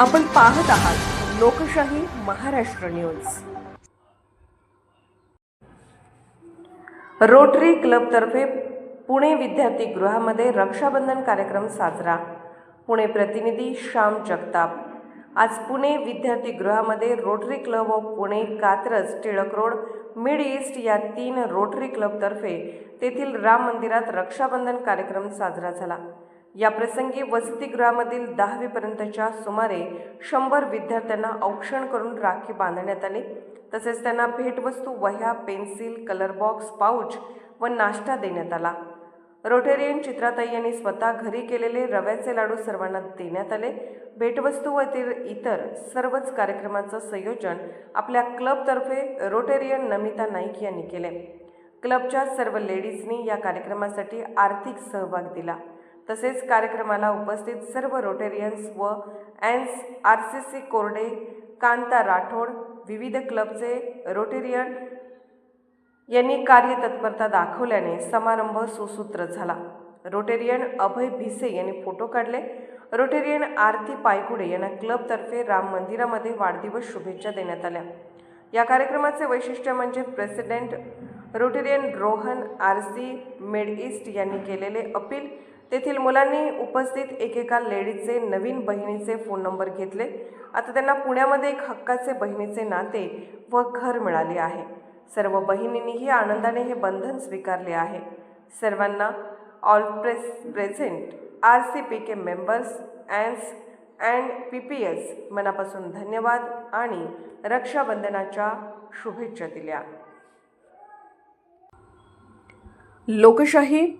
आपण पाहत आहात लोकशाही महाराष्ट्र न्यूज. रोटरी क्लबतर्फे पुणे विद्यार्थी गृहामध्ये रक्षाबंधन कार्यक्रम साजरा. पुणे प्रतिनिधी श्याम जगताप. आज पुणे विद्यार्थी गृहामध्ये Rotary club of Pune Katraj Tilak road mid east या तीन रोटरी क्लबतर्फे तेथील राम मंदिरात रक्षाबंधन कार्यक्रम साजरा झाला. या प्रसंगी वसतिगृहामधील दहावीपर्यंतच्या सुमारे शंभर विद्यार्थ्यांना औक्षण करून राखी बांधण्यात आली. तसेच त्यांना भेटवस्तू वह्या पेन्सिल कलर बॉक्स पाऊच व नाश्ता देण्यात आला. रोटेरियन चित्राताई यांनी स्वतः घरी केलेले रव्याचे लाडू सर्वांना देण्यात आले. भेटवस्तू व इतर सर्वच कार्यक्रमाचं संयोजन आपल्या क्लबतर्फे रोटेरियन नमिता नाईक यांनी केले. क्लबच्या सर्व लेडीजनी या कार्यक्रमासाठी आर्थिक सहभाग दिला. तसेच कार्यक्रमाला उपस्थित सर्व रोटेरियन्स व एन्स आर सी सी कोरडे कांता राठोड विविध क्लबचे रोटेरियन यांनी कार्यतत्परता दाखवल्याने समारंभ सुसूत्र झाला. रोटेरियन अभय भिसे यांनी फोटो काढले. रोटेरियन आरती पायगुडे यांना क्लबतर्फे राम मंदिरामध्ये वाढदिवस शुभेच्छा देण्यात आल्या. या कार्यक्रमाचे वैशिष्ट्य म्हणजे president Rotarian Rohan R C mid east यांनी केलेले अपील तेथील मुलांनी उपस्थित एकेका लेडीजचे नवीन बहिणीचे फोन नंबर घेतले. आता त्यांना पुण्यामध्ये एक हक्काचे बहिणीचे नाते व घर मिळाले आहे. सर्व बहिणींनीही आनंदाने हे बंधन स्वीकारले आहे. सर्वांना all press present R C P K members अँड्स and P P S मनापासून धन्यवाद आणि रक्षाबंधनाच्या शुभेच्छा दिल्या. लोकशाही